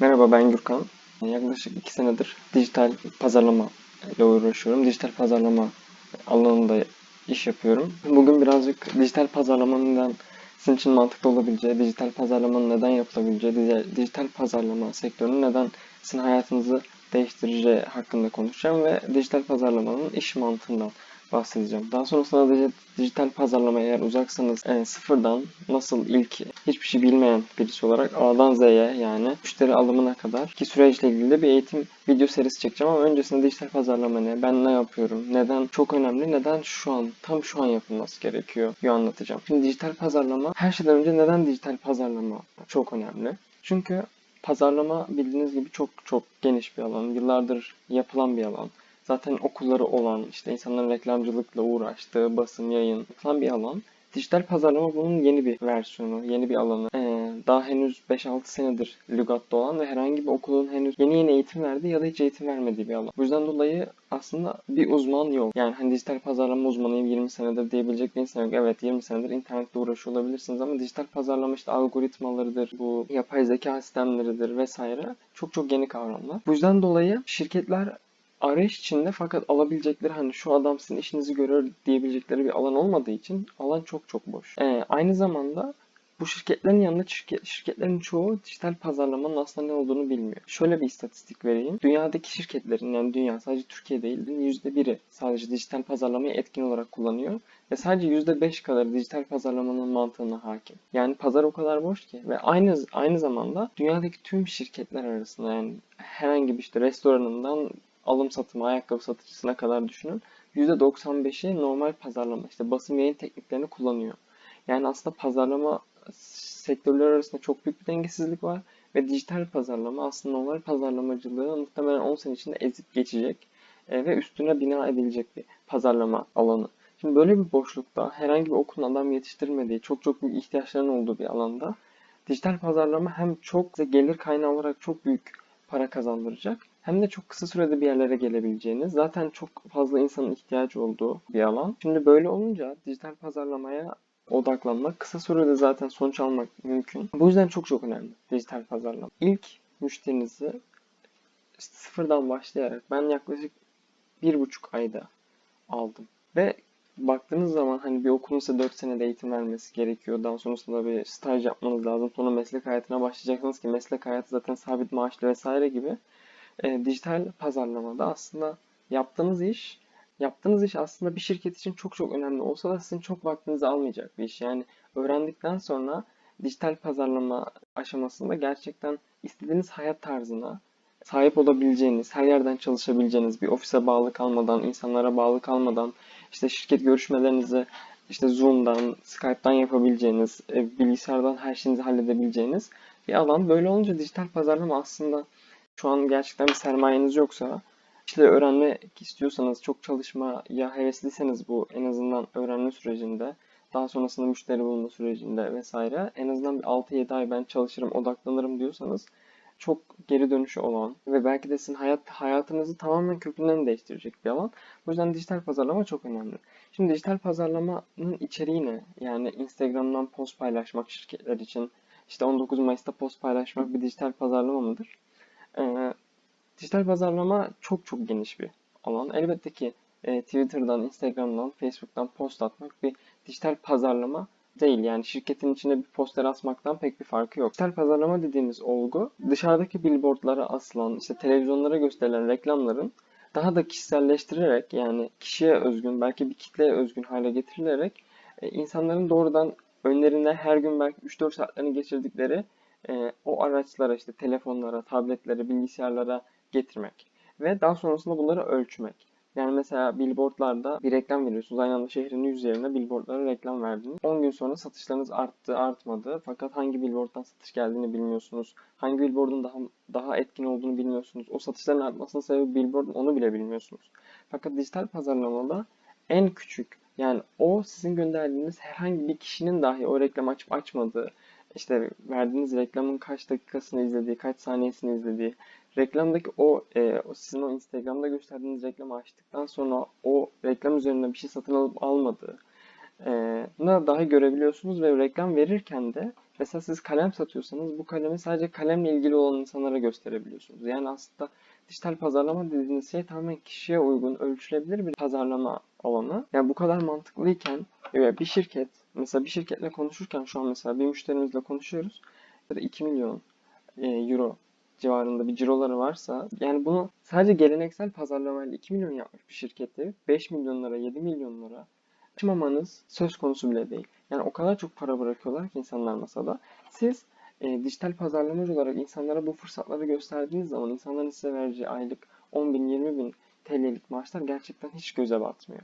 Merhaba ben Gürkan. Yaklaşık iki senedir dijital pazarlama ile uğraşıyorum. Dijital pazarlama alanında iş yapıyorum. Bugün birazcık dijital pazarlamanın neden sizin için mantıklı olabileceği, dijital pazarlamanın neden yapılabileceği, dij- dijital pazarlama sektörünün neden sizin hayatınızı değiştireceği hakkında konuşacağım ve dijital pazarlamanın iş mantığından bahsedeceğim. Daha sonrasında da dijital pazarlamaya eğer uzaksanız e, sıfırdan nasıl ilk hiçbir şey bilmeyen birisi olarak A'dan Z'ye yani müşteri alımına kadar ki süreçle ilgili de bir eğitim video serisi çekeceğim ama öncesinde dijital pazarlama ne, ben ne yapıyorum, neden çok önemli, neden şu an, tam şu an yapılması gerekiyor diye anlatacağım. Şimdi dijital pazarlama her şeyden önce neden dijital pazarlama çok önemli? Çünkü pazarlama bildiğiniz gibi çok çok geniş bir alan, yıllardır yapılan bir alan zaten okulları olan, işte insanların reklamcılıkla uğraştığı, basın, yayın falan bir alan. Dijital pazarlama bunun yeni bir versiyonu, yeni bir alanı. Ee, daha henüz 5-6 senedir lügatta olan ve herhangi bir okulun henüz yeni yeni eğitim verdiği ya da hiç eğitim vermediği bir alan. Bu yüzden dolayı aslında bir uzman yok. Yani hani dijital pazarlama uzmanıyım 20 senedir diyebilecek bir insan yok. Evet 20 senedir internetle uğraşıyor olabilirsiniz ama dijital pazarlama işte algoritmalarıdır, bu yapay zeka sistemleridir vesaire çok çok yeni kavramlar. Bu yüzden dolayı şirketler arayış içinde fakat alabilecekleri hani şu adam sizin işinizi görür diyebilecekleri bir alan olmadığı için alan çok çok boş. Ee, aynı zamanda bu şirketlerin yanında şirket, şirketlerin çoğu dijital pazarlamanın aslında ne olduğunu bilmiyor. Şöyle bir istatistik vereyim. Dünyadaki şirketlerin yani dünya sadece Türkiye değil %1'i sadece dijital pazarlamayı etkin olarak kullanıyor. Ve sadece %5 kadar dijital pazarlamanın mantığına hakim. Yani pazar o kadar boş ki. Ve aynı aynı zamanda dünyadaki tüm şirketler arasında yani herhangi bir işte restoranından alım satımı, ayakkabı satıcısına kadar düşünün. %95'i normal pazarlama, işte basın yayın tekniklerini kullanıyor. Yani aslında pazarlama sektörleri arasında çok büyük bir dengesizlik var ve dijital pazarlama aslında normal pazarlamacılığı muhtemelen 10 sene içinde ezip geçecek e, ve üstüne bina edilecek bir pazarlama alanı. Şimdi böyle bir boşlukta herhangi bir okulun adam yetiştirmediği, çok çok büyük ihtiyaçların olduğu bir alanda dijital pazarlama hem çok gelir kaynağı olarak çok büyük para kazandıracak hem de çok kısa sürede bir yerlere gelebileceğiniz, zaten çok fazla insanın ihtiyacı olduğu bir alan. Şimdi böyle olunca dijital pazarlamaya odaklanmak, kısa sürede zaten sonuç almak mümkün. Bu yüzden çok çok önemli dijital pazarlama. İlk müşterinizi işte sıfırdan başlayarak ben yaklaşık bir buçuk ayda aldım. Ve baktığınız zaman hani bir okulun size 4 senede eğitim vermesi gerekiyor. Daha sonrasında bir staj yapmanız lazım. Sonra meslek hayatına başlayacaksınız ki meslek hayatı zaten sabit maaşlı vesaire gibi e, dijital pazarlamada aslında yaptığınız iş yaptığınız iş aslında bir şirket için çok çok önemli olsa da sizin çok vaktinizi almayacak bir iş. Yani öğrendikten sonra dijital pazarlama aşamasında gerçekten istediğiniz hayat tarzına sahip olabileceğiniz, her yerden çalışabileceğiniz, bir ofise bağlı kalmadan, insanlara bağlı kalmadan, işte şirket görüşmelerinizi işte Zoom'dan, Skype'dan yapabileceğiniz, e, bilgisayardan her şeyinizi halledebileceğiniz bir alan. Böyle olunca dijital pazarlama aslında şu an gerçekten bir sermayeniz yoksa işte öğrenmek istiyorsanız çok çalışmaya hevesliyseniz bu en azından öğrenme sürecinde daha sonrasında müşteri bulma sürecinde vesaire en azından bir 6-7 ay ben çalışırım odaklanırım diyorsanız çok geri dönüşü olan ve belki de sizin hayat hayatınızı tamamen kökünden değiştirecek bir alan. Bu yüzden dijital pazarlama çok önemli. Şimdi dijital pazarlamanın içeriği ne? Yani Instagram'dan post paylaşmak şirketler için işte 19 Mayıs'ta post paylaşmak bir dijital pazarlama mıdır? Ee, dijital pazarlama çok çok geniş bir alan. Elbette ki e, Twitter'dan, Instagram'dan, Facebook'tan post atmak bir dijital pazarlama değil. Yani şirketin içinde bir poster asmaktan pek bir farkı yok. Dijital pazarlama dediğimiz olgu dışarıdaki billboardlara asılan, işte televizyonlara gösterilen reklamların daha da kişiselleştirerek yani kişiye özgün, belki bir kitleye özgün hale getirilerek e, insanların doğrudan önlerine her gün belki 3-4 saatlerini geçirdikleri e, o araçlara işte telefonlara, tabletlere, bilgisayarlara getirmek ve daha sonrasında bunları ölçmek. Yani mesela billboardlarda bir reklam veriyorsunuz. Aynı anda şehrin yüz yerine billboardlara reklam verdiniz. 10 gün sonra satışlarınız arttı, artmadı. Fakat hangi billboarddan satış geldiğini bilmiyorsunuz. Hangi billboardun daha daha etkin olduğunu bilmiyorsunuz. O satışların artmasının sebebi billboardun onu bile bilmiyorsunuz. Fakat dijital pazarlamada en küçük yani o sizin gönderdiğiniz herhangi bir kişinin dahi o reklam açıp açmadığı, işte verdiğiniz reklamın kaç dakikasını izlediği, kaç saniyesini izlediği, reklamdaki o, e, sizin o Instagram'da gösterdiğiniz reklamı açtıktan sonra o reklam üzerinden bir şey satın alıp almadığı e, dahi görebiliyorsunuz ve reklam verirken de Mesela siz kalem satıyorsanız bu kalemi sadece kalemle ilgili olan insanlara gösterebiliyorsunuz. Yani aslında dijital pazarlama dediğiniz şey tamamen kişiye uygun, ölçülebilir bir pazarlama alanı. Yani bu kadar mantıklıyken ve bir şirket, mesela bir şirketle konuşurken şu an mesela bir müşterimizle konuşuyoruz. Ya da 2 milyon e, euro civarında bir ciroları varsa yani bunu sadece geleneksel pazarlamayla 2 milyon yapmış bir şirkette 5 milyonlara 7 milyonlara açmamanız söz konusu bile değil. Yani o kadar çok para bırakıyorlar ki insanlar masada. Siz e, dijital pazarlamacı olarak insanlara bu fırsatları gösterdiğiniz zaman insanların size vereceği aylık 10 bin 20 bin TL'lik maaşlar gerçekten hiç göze batmıyor.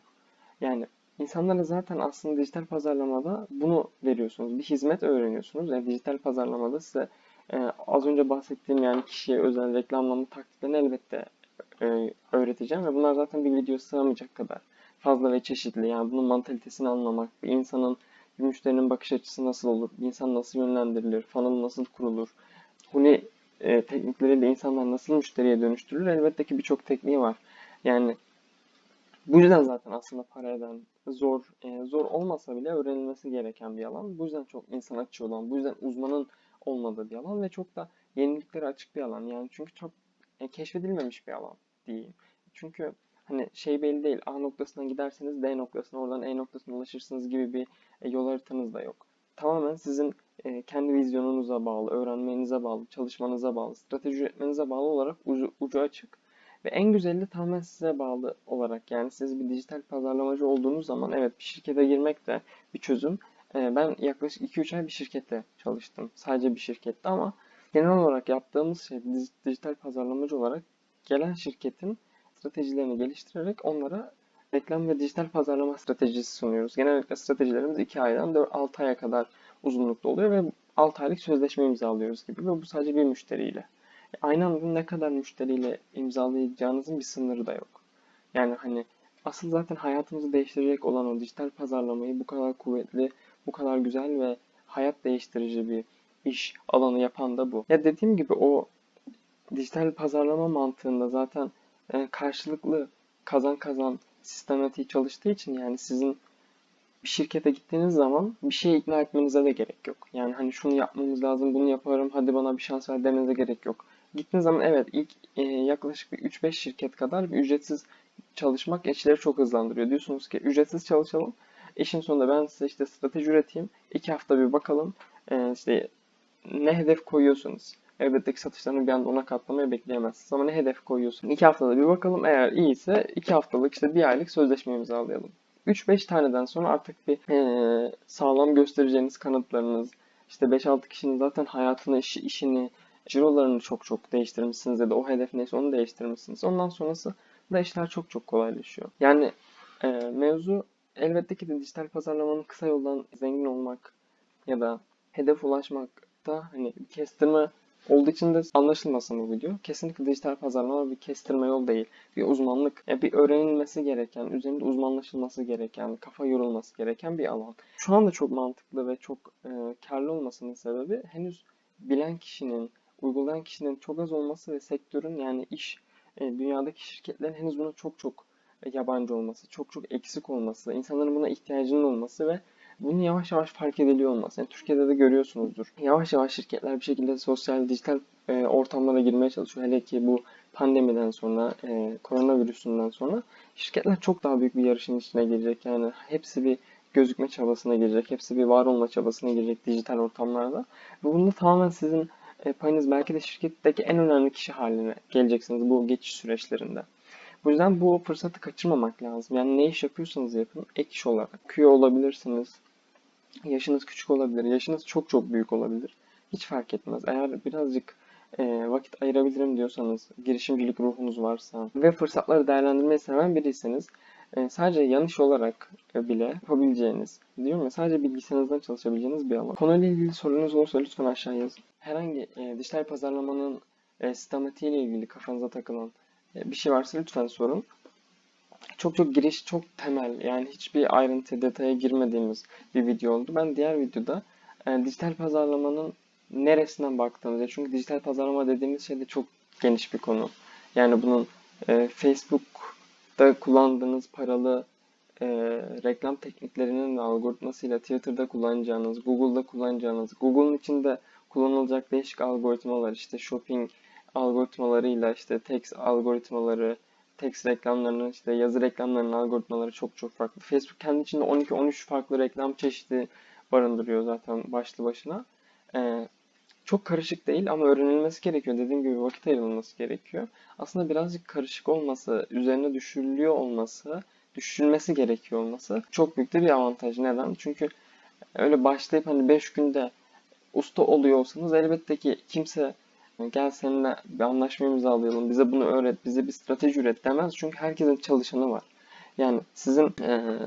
Yani insanlara zaten aslında dijital pazarlamada bunu veriyorsunuz. Bir hizmet öğreniyorsunuz. Yani dijital pazarlamada size e, az önce bahsettiğim yani kişiye özel reklamlama taktiklerini elbette e, öğreteceğim ve bunlar zaten bir video sığamayacak kadar fazla ve çeşitli. Yani bunun mantalitesini anlamak, bir insanın, bir müşterinin bakış açısı nasıl olur, bir insan nasıl yönlendirilir, funnel nasıl kurulur, huni e, teknikleriyle insanlar nasıl müşteriye dönüştürülür elbette ki birçok tekniği var. Yani bu yüzden zaten aslında para eden zor, e, zor olmasa bile öğrenilmesi gereken bir alan. Bu yüzden çok insan açığı olan, bu yüzden uzmanın olmadığı bir alan ve çok da yeniliklere açık bir alan. Yani çünkü çok e, keşfedilmemiş bir alan diyeyim. Çünkü hani şey belli değil. A noktasına giderseniz D noktasına, oradan E noktasına ulaşırsınız gibi bir e, yol haritanız da yok. Tamamen sizin e, kendi vizyonunuza bağlı, öğrenmenize bağlı, çalışmanıza bağlı, strateji üretmenize bağlı olarak ucu, ucu açık. Ve en güzeli de tamamen size bağlı olarak yani siz bir dijital pazarlamacı olduğunuz zaman evet bir şirkete girmek de bir çözüm. E, ben yaklaşık 2-3 ay bir şirkette çalıştım. Sadece bir şirkette ama genel olarak yaptığımız şey dijital pazarlamacı olarak gelen şirketin stratejilerini geliştirerek onlara reklam ve dijital pazarlama stratejisi sunuyoruz. Genellikle stratejilerimiz 2 aydan 4, 6 aya kadar uzunlukta oluyor ve 6 aylık sözleşme imzalıyoruz gibi ve bu sadece bir müşteriyle. Aynı anda ne kadar müşteriyle imzalayacağınızın bir sınırı da yok. Yani hani asıl zaten hayatımızı değiştirecek olan o dijital pazarlamayı bu kadar kuvvetli, bu kadar güzel ve hayat değiştirici bir iş alanı yapan da bu. Ya dediğim gibi o dijital pazarlama mantığında zaten e, karşılıklı kazan kazan sistematiği çalıştığı için yani sizin bir şirkete gittiğiniz zaman bir şeye ikna etmenize de gerek yok. Yani hani şunu yapmamız lazım, bunu yaparım, hadi bana bir şans ver demenize gerek yok. Gittiğiniz zaman evet ilk e, yaklaşık bir 3-5 şirket kadar bir ücretsiz çalışmak işleri çok hızlandırıyor. Diyorsunuz ki ücretsiz çalışalım. İşin sonunda ben size işte strateji üreteyim. iki hafta bir bakalım. E, işte ne hedef koyuyorsunuz? Elbette ki satışlarını bir anda ona katlamayı bekleyemezsiniz. Ama ne hedef koyuyorsun? 2 haftada bir bakalım. Eğer iyiyse 2 haftalık işte bir aylık sözleşme imzalayalım. 3-5 taneden sonra artık bir ee, sağlam göstereceğiniz kanıtlarınız, işte 5-6 kişinin zaten hayatını, işi, işini, cirolarını çok çok değiştirmişsiniz ya da o hedef neyse onu değiştirmişsiniz. Ondan sonrası da işler çok çok kolaylaşıyor. Yani e, mevzu elbette ki de dijital pazarlamanın kısa yoldan zengin olmak ya da hedef ulaşmakta hani kestirme olduğu için de anlaşılmasın bu video. Kesinlikle dijital pazarlama bir kestirme yol değil. Bir uzmanlık, bir öğrenilmesi gereken, üzerinde uzmanlaşılması gereken, kafa yorulması gereken bir alan. Şu anda çok mantıklı ve çok e, karlı olmasının sebebi henüz bilen kişinin, uygulayan kişinin çok az olması ve sektörün yani iş, e, dünyadaki şirketlerin henüz buna çok çok e, yabancı olması, çok çok eksik olması, insanların buna ihtiyacının olması ve bunun yavaş yavaş fark ediliyor olması. Yani Türkiye'de de görüyorsunuzdur. Yavaş yavaş şirketler bir şekilde sosyal, dijital e, ortamlara girmeye çalışıyor. Hele ki bu pandemiden sonra, e, koronavirüsünden sonra şirketler çok daha büyük bir yarışın içine girecek. Yani hepsi bir gözükme çabasına girecek. Hepsi bir var olma çabasına girecek dijital ortamlarda. Ve bunda tamamen sizin payınız belki de şirketteki en önemli kişi haline geleceksiniz bu geçiş süreçlerinde. Bu yüzden bu fırsatı kaçırmamak lazım. Yani ne iş yapıyorsanız yapın ek iş olarak. Küye olabilirsiniz. Yaşınız küçük olabilir. Yaşınız çok çok büyük olabilir. Hiç fark etmez. Eğer birazcık e, vakit ayırabilirim diyorsanız, girişimcilik ruhunuz varsa ve fırsatları değerlendirmeyi seven biriyseniz e, sadece yanlış olarak bile yapabileceğiniz, diyorum ya sadece bilgisayarınızdan çalışabileceğiniz bir alan. Konuyla ilgili sorunuz olursa lütfen aşağı yazın. Herhangi e, dijital pazarlamanın e, sistematiğiyle ilgili kafanıza takılan e, bir şey varsa lütfen sorun. Çok çok giriş, çok temel yani hiçbir ayrıntı, detaya girmediğimiz bir video oldu. Ben diğer videoda e, dijital pazarlamanın neresinden baktığımızda çünkü dijital pazarlama dediğimiz şey de çok geniş bir konu. Yani bunun e, Facebook'ta kullandığınız paralı e, reklam tekniklerinin algoritmasıyla Twitter'da kullanacağınız, Google'da kullanacağınız, Google'un içinde kullanılacak değişik algoritmalar işte shopping algoritmalarıyla işte text algoritmaları, text reklamlarının işte yazı reklamlarının algoritmaları çok çok farklı. Facebook kendi içinde 12-13 farklı reklam çeşidi barındırıyor zaten başlı başına. Ee, çok karışık değil ama öğrenilmesi gerekiyor. Dediğim gibi vakit ayrılması gerekiyor. Aslında birazcık karışık olması, üzerine düşürülüyor olması, düşünülmesi gerekiyor olması çok büyük de bir avantaj. Neden? Çünkü öyle başlayıp hani 5 günde usta oluyor olsanız elbette ki kimse gel seninle bir anlaşma imzalayalım, bize bunu öğret, bize bir strateji üret demez. Çünkü herkesin çalışanı var. Yani sizin eee,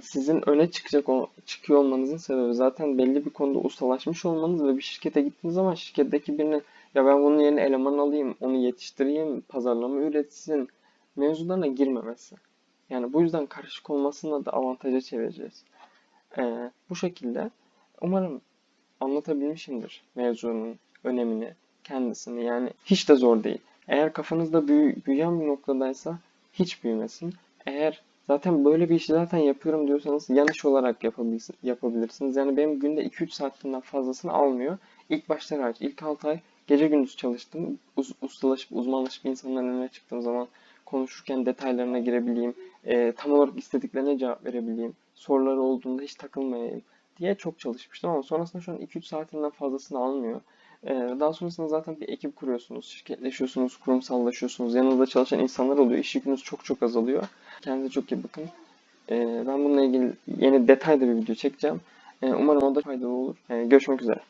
sizin öne çıkacak o çıkıyor olmanızın sebebi zaten belli bir konuda ustalaşmış olmanız ve bir şirkete gittiğiniz zaman şirketteki birine ya ben bunun yerine eleman alayım, onu yetiştireyim, pazarlama üretsin mevzularına girmemesi. Yani bu yüzden karışık olmasını da avantaja çevireceğiz. Eee, bu şekilde umarım anlatabilmişimdir mevzunun önemini, kendisini. Yani hiç de zor değil. Eğer kafanızda büyü, büyüyen bir noktadaysa hiç büyümesin. Eğer zaten böyle bir işi zaten yapıyorum diyorsanız yan iş olarak yapabilirsiniz. Yani benim günde 2-3 saatimden fazlasını almıyor. İlk başta hariç. ilk 6 ay gece gündüz çalıştım. Uz, ustalaşıp uzmanlaşıp insanların önüne çıktığım zaman konuşurken detaylarına girebileyim. e, tam olarak istediklerine cevap verebileyim. Soruları olduğunda hiç takılmayayım diye çok çalışmıştım ama sonrasında şu an 2-3 saatinden fazlasını almıyor. Ee, Daha sonrasında zaten bir ekip kuruyorsunuz, şirketleşiyorsunuz, kurumsallaşıyorsunuz. Yanınızda çalışan insanlar oluyor. İş yükünüz çok çok azalıyor. Kendinize çok iyi bakın. Ee, Ben bununla ilgili yeni detaylı bir video çekeceğim. Ee, Umarım o da faydalı olur. Görüşmek üzere.